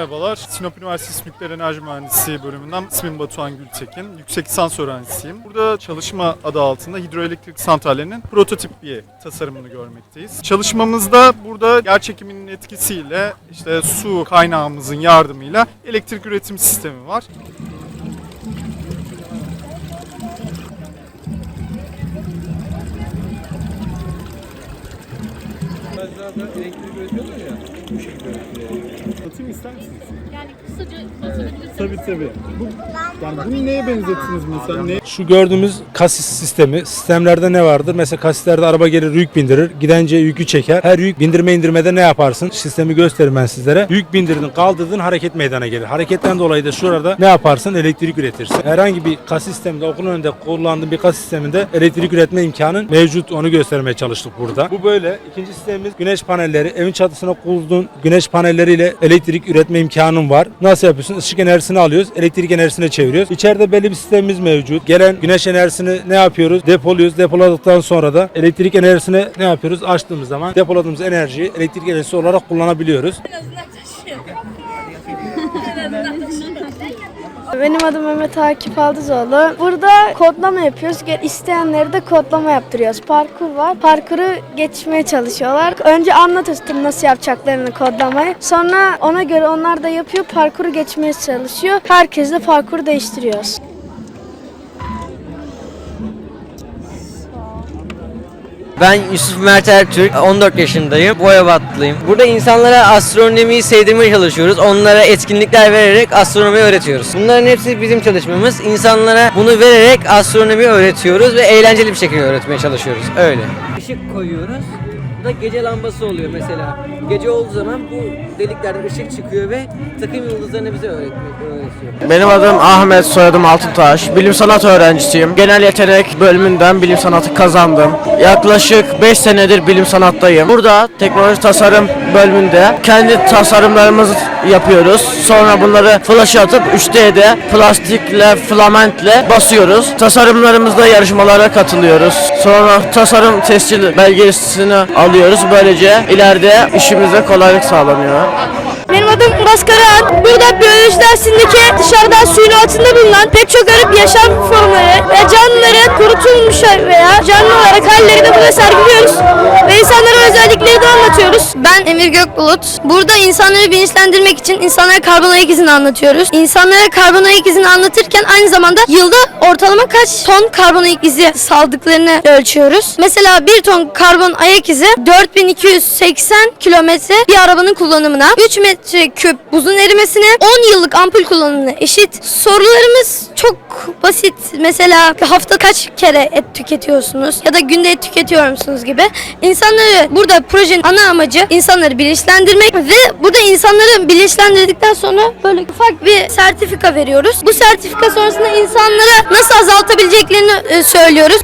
Merhabalar. Sinop Üniversitesi Nükleer Enerji Mühendisliği bölümünden ismim Batuhan Gültekin. Yüksek lisans öğrencisiyim. Burada çalışma adı altında hidroelektrik santrallerinin prototip bir tasarımını görmekteyiz. Çalışmamızda burada yer çekiminin etkisiyle işte su kaynağımızın yardımıyla elektrik üretim sistemi var. elektrik üretiyorlar ya bu şekilde Atayım ister misiniz? Yani kısaca bahsedebilirsiniz. Tabii tabii. Bu, yani bunu neye benzettiniz mesela? Ne? Şu gördüğümüz kasis sistemi, sistemlerde ne vardır? Mesela kasislerde araba gelir yük bindirir, gidence yükü çeker. Her yük bindirme indirmede ne yaparsın? Sistemi göstereyim ben sizlere. Yük bindirdin, kaldırdın hareket meydana gelir. Hareketten dolayı da şurada ne yaparsın? Elektrik üretirsin. Herhangi bir kas sisteminde, okulun önünde kullandığın bir kas sisteminde elektrik üretme imkanın mevcut. Onu göstermeye çalıştık burada. Bu böyle. İkinci sistemimiz güneş panelleri. Evin çatısına kurduğun güneş panelleriyle elektrik üretme imkanın var. Nasıl yapıyorsun? Işık enerjisini alıyoruz, elektrik enerjisine çeviriyoruz. İçeride belli bir sistemimiz mevcut. Gelen güneş enerjisini ne yapıyoruz? Depoluyoruz. Depoladıktan sonra da elektrik enerjisini ne yapıyoruz? Açtığımız zaman depoladığımız enerjiyi elektrik enerjisi olarak kullanabiliyoruz. En azından taşıyor. en azından taşıyor. Benim adım Mehmet Akif Aldızoğlu. Burada kodlama yapıyoruz. İsteyenleri de kodlama yaptırıyoruz. Parkur var. Parkuru geçmeye çalışıyorlar. Önce anlatıyoruz nasıl yapacaklarını kodlamayı. Sonra ona göre onlar da yapıyor. Parkuru geçmeye çalışıyor. Herkes de parkuru değiştiriyoruz. Ben Yusuf Mert Ertürk, 14 yaşındayım. Boyabatlıyım. Burada insanlara astronomiyi sevdirmeye çalışıyoruz. Onlara etkinlikler vererek astronomi öğretiyoruz. Bunların hepsi bizim çalışmamız. İnsanlara bunu vererek astronomi öğretiyoruz ve eğlenceli bir şekilde öğretmeye çalışıyoruz. Öyle. Işık koyuyoruz. Da gece lambası oluyor mesela. Gece olduğu zaman bu deliklerden ışık çıkıyor ve takım yıldızlarını bize öğretmek öğretiyor. Benim adım Ahmet, soyadım Altıntaş. Bilim sanat öğrencisiyim. Genel yetenek bölümünden bilim sanatı kazandım. Yaklaşık 5 senedir bilim sanattayım. Burada teknoloji tasarım bölümünde kendi tasarımlarımızı yapıyoruz. Sonra bunları flash'a atıp 3D'de plastikle, filamentle basıyoruz. Tasarımlarımızda yarışmalara katılıyoruz. Sonra tasarım tescil belgesini alıyoruz. Böylece ileride işimize kolaylık sağlanıyor. Benim adım Uras Karahan. Burada biyoloji dersindeki dışarıdan suyun altında bulunan pek çok garip yaşam formları ve canlıların kurutulmuş veya canlı olarak halleri burada sergiliyoruz. İnsanlara özellikleri de anlatıyoruz. Ben Emir Gökbulut. Burada insanları bilinçlendirmek için insanlara karbon ayak izini anlatıyoruz. İnsanlara karbon ayak izini anlatırken aynı zamanda yılda ortalama kaç ton karbon ayak izi saldıklarını ölçüyoruz. Mesela bir ton karbon ayak izi 4280 kilometre bir arabanın kullanımına, 3 metre küp buzun erimesine, 10 yıllık ampul kullanımına eşit. Sorularımız çok basit. Mesela hafta kaç kere et tüketiyorsunuz ya da günde et tüketiyor musunuz gibi. İnsanları burada projenin ana amacı insanları bilinçlendirmek ve burada insanları bilinçlendirdikten sonra böyle ufak bir sertifika veriyoruz. Bu sertifika sonrasında insanlara nasıl azaltabileceklerini e, söylüyoruz.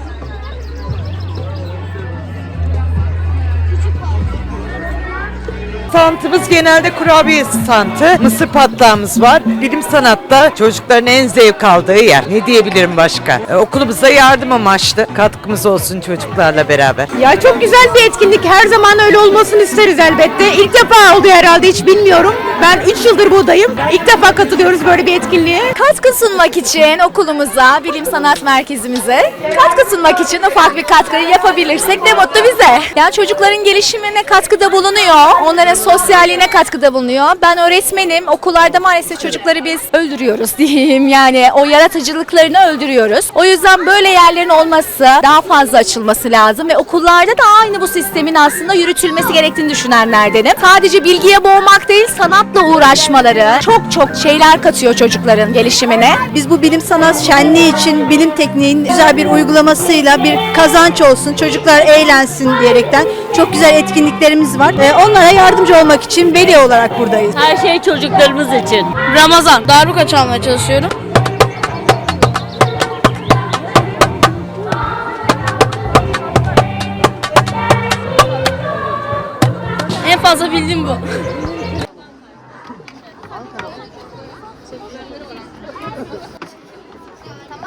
Standımız genelde kurabiye standı. Mısır patlağımız var. Bilim sanatta çocukların en zevk aldığı yer. Ne diyebilirim başka? E, okulumuza yardım amaçlı. Katkımız olsun çocuklarla beraber. Ya çok güzel bir etkinlik. Her zaman öyle olmasını isteriz elbette. İlk defa oluyor herhalde hiç bilmiyorum. Ben 3 yıldır buradayım. İlk defa katılıyoruz böyle bir etkinliğe. Katkı sunmak için okulumuza, bilim sanat merkezimize katkı sunmak için ufak bir katkı yapabilirsek ne mutlu bize. Yani çocukların gelişimine katkıda bulunuyor, onların sosyalliğine katkıda bulunuyor. Ben öğretmenim, okullarda maalesef çocukları biz öldürüyoruz diyeyim. Yani o yaratıcılıklarını öldürüyoruz. O yüzden böyle yerlerin olması, daha fazla açılması lazım ve okullarda da aynı bu sistemin aslında yürütülmesi gerektiğini düşünenlerdenim. Sadece bilgiye boğmak değil, sanatla uğraşmaları çok çok şeyler katıyor çocukların gelişimine. Biz bu bilim sanat şenliği için bilim tekniğinin güzel bir uygulamasıyla bir kazanç olsun, çocuklar eğlensin diyerekten çok güzel etkinliklerimiz var. Ee, onlara yardımcı olmak için veli olarak buradayız. Her şey çocuklarımız için. Ramazan. Darbuka çalmaya çalışıyorum. En fazla bildiğim bu.